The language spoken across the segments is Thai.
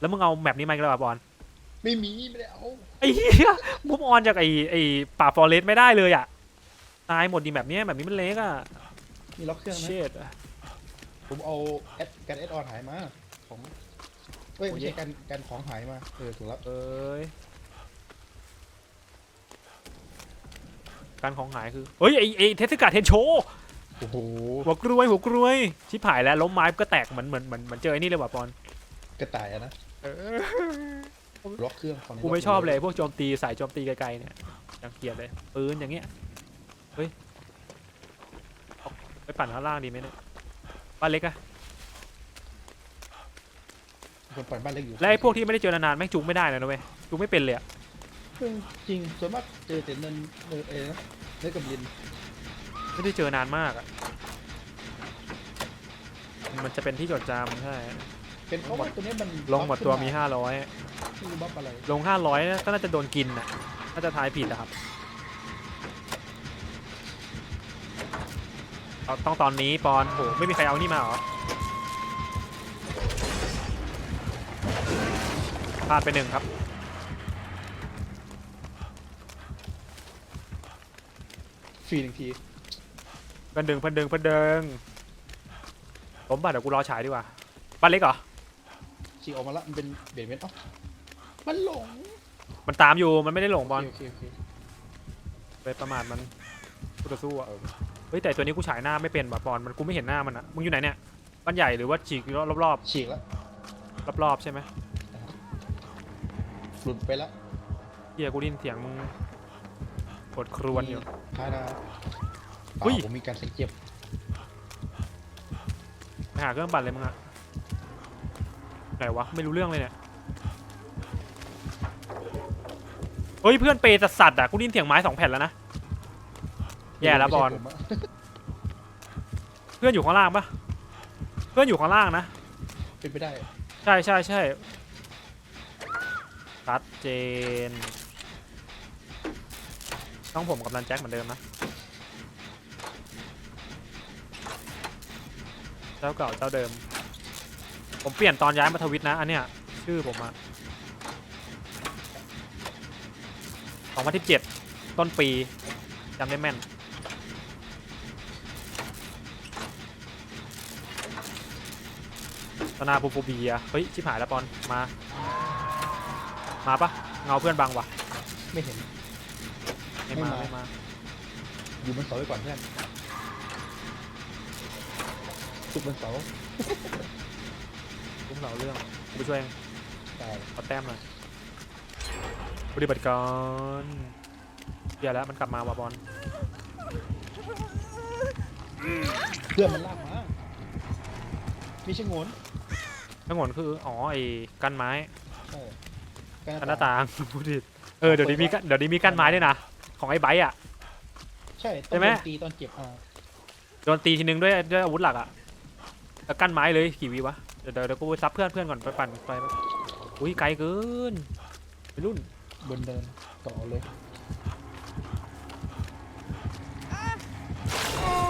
แล้วมึงเอาแมปนี้มาอีกแล้วเหรอบอลไม่มีไม่ได้เอาไอ้เหี้ยมุฟออนจากไอ้ไอ้ป่าฟอเรสไม่ได้เลยอะตายหมดดีแบบเนี้ยแบบนี้มันเล็กอะมีล็อกเครื่องนะเชิดผมเอาแอดการแอดออนหายมาของเอ้ยโอ้ยไม่ใช่การการของหายมาเออถูกแล้วเอ้ยการของหายคือเฮ้ยไอ้ไอ้เทสกาเทนโชโอ้โหหัวกรวยหัวกรวยชิบหายแล้วล้มไม้ก็แตกเหมือนเหมือนเหมือนเหมือนเจอไอ้นี่เลยว่ะปอนกระต่ายอะนะ ล็อกเครื่องของกูไม่ชอบเลยพวกโจมตีสายโจมตีไกลๆเนี่ยยังเกลียดเลยปืนอย่างเงี้ยเฮ้ยเอาไปปั่นข้างล่างดีไหมเนี่ยบ้านเล็กอะคนปล่อยบ้านเล็กอยู่และไอ้พวกที่ไม่ได้เจอนานๆแม่งจุกไม่ได้เลยนะเว้ยจุกไม่เป็นเลยอะเออจริงส่วนมากเจอแต่เนินเออเออนะเนินกับลินไม่ได้เจอนานมากอะมันจะเป็นที่จดจำใช่ เป็นเพราะว่าตัวนี้มันลงหมดตัวมีบัฟห้าร้อยขึ้นมาไม่รู้บัฟอะไรลงห้าร้อยก็น่าจะโดนกินน่ะน่าจะทายผิดอะครับเอาต้องตอนนี้ปอนโหไม่มีใครเอานี่มาเหรอพลาดไปหนึ่งครับ ฟรีหนึ่งทีเพิ่นดึงเพิ่นดึงเพิ่นดึงผมบัตรเดี๋ยวกูรอฉายดีกว่าบ้านเล็กเหรอ ฉีกออกมาละมันเป็นเบียดเม็ดเอ้ามันหลงมันตามอยู่มันไม่ได้หลงบอลโอเคโอเคโอเคไปประมาทมันกูจะสู้อะเฮ้ยแต่ตัวนี้กูฉายหน้าไม่เป็นว่ะบอลมันกูไม่เห็นหน้ามันอะมึงอยู่ไหนเนี่ยบ้านใหญ่หรือว่าฉีกรอบฉีกแล้วๆรอบๆใช่ไหมหลุดไปแล้วเฮียกูได้ยินเสียงมึงกดครวนอยู่พาดาอุ้ย ผมมีการใส่เจ็บไปหาเครื่องปั่นเลยมึงอะ ไหนวะ ไม่รู้เรื่องเลยเนี่ย เฮ้ยเพื่อนเปย์สัสๆอะกูได้ยินเสียงไม้สองแผ่นแล้วนะ แย่แล้วบอล ไม่ใช่ผมะเพื่อนอยู่ข้างล่างปะเพื่อนอยู่ข้างล่างนะ เป็นไปได้ใช่ใช่ใช่ชัดเจน ต้องผมกับรันแจ็คเหมือนเดิมนะ เจ้าเก่าเจ้าเดิม ผมเปลี่ยนตอนย้ายมาทวิตนะ อันเนี้ยชื่อผมอะสองพันที่เจ็ดต้นปีจำได้แม่น ตนาปูปูเบียเฮ้ย ชิบหายแล้วปอน มา มาปะเงาเพื่อนบังวะไม่เห็น ไม่มา ไม่มาไม่มาอยู่บนเสาไว้ก่อนเพื่อนสุกบนเสาทุก เราเรื่องกูไปช่วยเองตายเอาแต้มหน่อยปฏิบัติการเดี๋ยวแล้วมันกลับมาว่ะบอลเพื่อนมันลากมามีชะงนทั้งหมดคือ อ๋อ ไอ้กั้นไม้ใช่กั้นหน้าต่างพูดผิดเออ เดี๋ยวนี้มีกั้นเดี๋ยวนี้มีกั้นไม้ด้วยนะ ของไอ้ไบร์ทอะใช่ต้ใช่องไหมโดนตีตอนเจ็บอ่าโดนตีทีนึงด้วยด้วยอาวุธหลักอะแล้วกั้นไม้เลยกี่วิวะ เดี๋ยวเดี๋ยวเดี๋ยวกูไปซับเพื่อนเพื่อนก่อนไปปั่นไปไปอุ้ยไกลเกินไปรุ่นบนเดินต่อเลย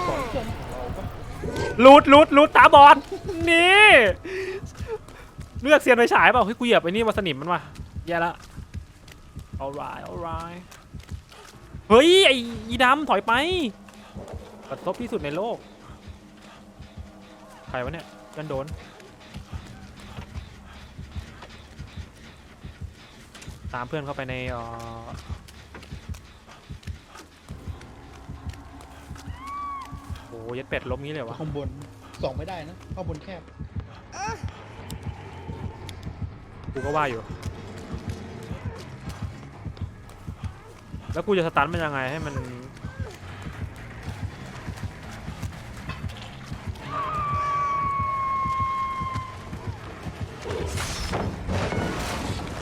สองเครื่องของเราปะรูดรูดรูดตาบอดนี่เลือกเซียนไปฉายเปล่าเฮ้ยกูเหยียบไอ้นี่มาสนิมมันว่ะแย่ละ alright alright เฮ้ยไอ้อีดำถอยไปกระทบที่สุดในโลก ใครวะเนี่ยกันโดน ตามเพื่อนเข้าไปในเอ่อโอ้ยยัดเป็ดล้มงี้เลยวะข้างบนส่องไม่ได้นะข้างบนแคบกูก็ว่าอยู่ แล้วกูจะสตันมันยังไงให้มัน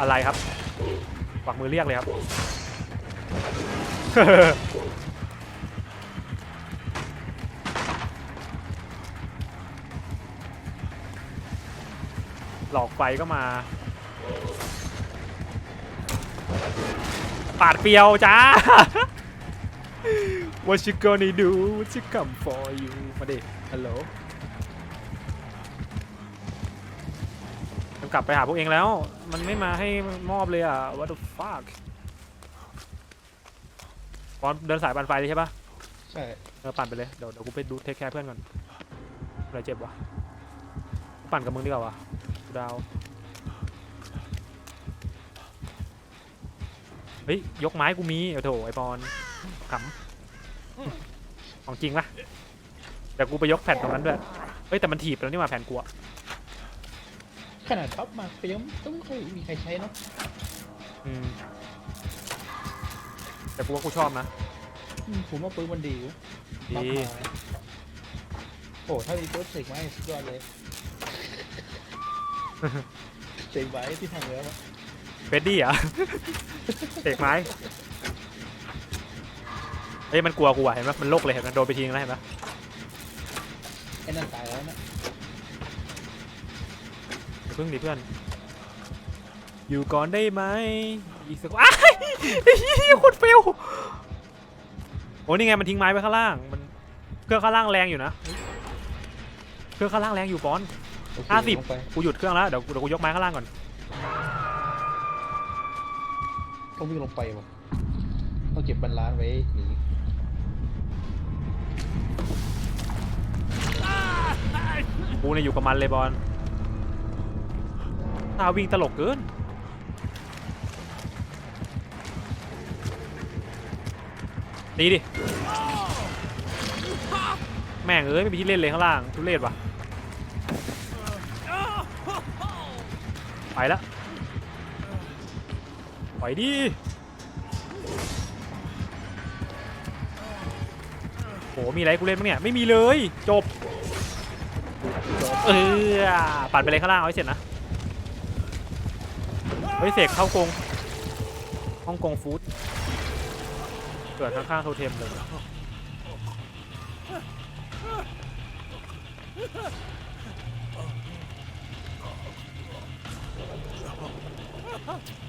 อะไรครับ ปักมือเรียกเลยครับ หลอกไฟก็มา ปาดเปียวจ้า What you gonna do What you come for you มาดิฮัลโหล กลับไปหาพวกเองแล้ว มันไม่มาให้มอบเลยอะ what the fuck บอลเดินสายปั่นไฟเลยใช่ปะใช่เออปั่นไปเลย เดี๋ยวเดี๋ยวกูไปดูเทคแคร์เพื่อนก่อนอะไรเจ็บวะ ปั่นกับมึงดีกว่าวะกูดาว เฮ้ย ยกไม้กูมีโอ้โถไอปอนขำของจริงปะเดี๋ยวกูไปยกแผ่นตรงนั้นด้วย เฮ้ย แต่มันถีบแล้วนี่หว่าแผ่นกูอะ ขนาดท็อปมาก็ยังต้องไม่ค่อยมีใครใช้เนาะอืมแต่กูว่ากูชอบนะ อืมผมว่าปืนมันดีอยู่ดีมากมายโอ้ถ้ามีโค้ชเสกไม้สุดยอดเลยเสกไม้ที่ทางเหนือมาเฟดดี้เหรอเอกไม้เฮ้ยมันกลัวกูอะเห็นไหมมันโลกเลยเห็นไหมโดนไปทีนึงแล้วเห็นไหมไอ้นั่นตายแล้วนะอย่า พึ่งดิเพื่อน อยู่ก่อนได้ไหมอีกสักว้ายเฮียโคนเฟลโอ้นี่ไงมันทิ้งไม้ไว้ข้างล่าง มันเครื่องข้างล่างแรงอยู่นะ เครื่องข้างล่างแรงอยู่ปอนโอเคห้าสิบลงไปกูหยุดเครื่องแล้วเดี๋ยวกูเดี๋ยวกูยกไม้ข้างล่างก่อน ต้องวิ่งลงไปวะต้องเก็บบรรลานไว้หนีกูเนี่ยอยู่กับมันเลยบอล ทาวิ่งตลกเกินดีดิ แม่งเอ้ยไม่มีที่เล่นเลยข้างล่างทุเรศว่ะ ไปละปดิโหมีอะไรกูเล่นบ้งเนี่ย ไม่มีเลย จบ เออปัดไปเลยข้างล่างเอาให้เสร็จนะ เฮ้ยเสกเข้ากรงฮ่องกงฟู้ดเกิดข้างๆโทเทมเลย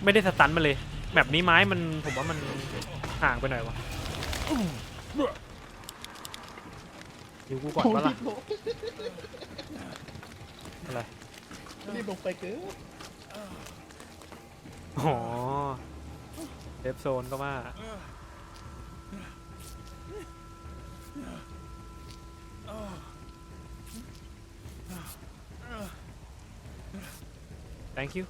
ไม่ได้สตันมันเลยแบบนี้ไม้มันผมว่ามันห่างไปหน่อยวะยิวกูก่อนโอ้วะรีล่ะบลงอะไรรีบลงไปเกิน อ๋อเซฟโซนก็มา thank you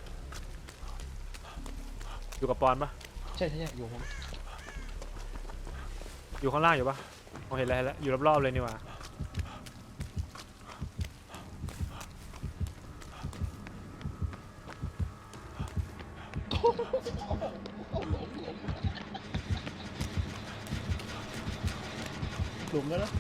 อยู่กับปอนปะใช่ใช่ใช่อยู่ผมอยู่ข้างล่างอยู่ปะผมเห็นแล้วเห็นแล้วอยู่รอบๆเลยนี่หว่า หลุมแล้วนะ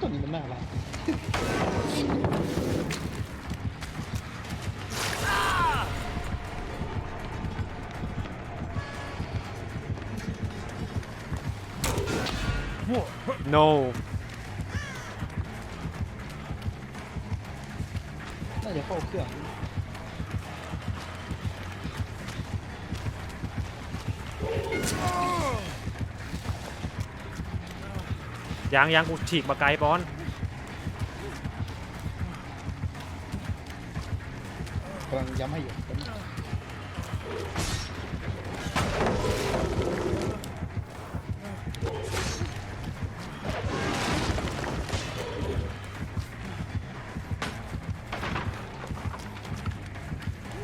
ตัวนี้มันน่ารัก no น่ เข้าเครื่องยังยังกูฉีกมาไกลปอนกำลังย้ำให้อยู่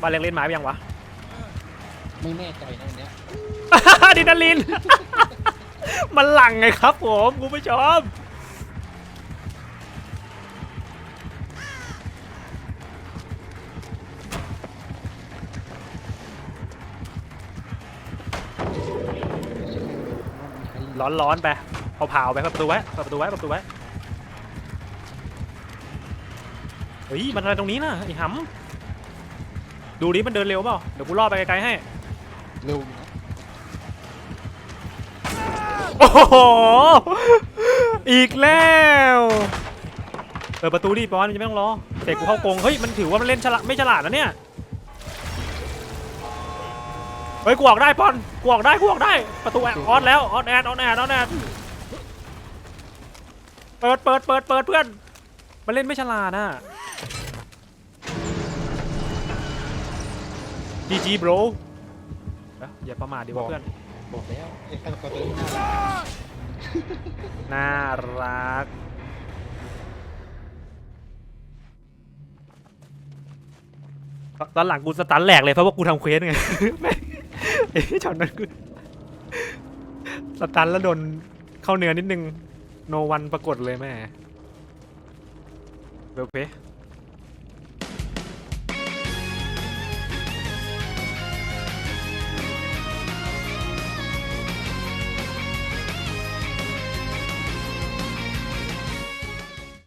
บ้านเล็กเล่นไม้ไปยังวะ ไม่แน่ใจนะวันเนี้ยดินาลิน มันหลังไงครับผมคุณผู้ชมร้อนๆไปเผาๆไปเปิดประตูไว้เปิดประตูไว้เปิดประตูไว้ เฮ้ย มันอะไรตรงนี้นะไอ้หำ ดูดิมันเดินเร็วเปล่าเดี๋ยวกูล่อไปไกลๆให้ เร็วอยู่นะโอ้โห อีกแล้ว เปิดประตูดิปอนจะไม่ต้องรอเสกกูเข้ากรงเฮ้ย มันถือว่ามันเล่นฉลาดไม่ฉลาดนะเนี่ย เฮ้ย กูออกได้ปอน กูออกได้ กูออกได้ ประตูแอร์ออนแล้ว ออนแอนออนแอนออนแอนเปิดเปิดเปิดเปิดเพื่อน มันเล่นไม่ฉลาดน่ะ GG bro เอ้ยอย่าประมาทดิวะเพื่อน บอกแล้วไอ้ฆาตกรตัวนี้น่ารักน่ารัก ตอนหลังกูสตันแหลกเลยเพราะว่ากูทำเควสไงแม่งไอ้ช็อตนั้นกูสตันแล้วโดนเข้าเนื้อนิดนึง โนวันปรากฏเลยแม่เวลเพ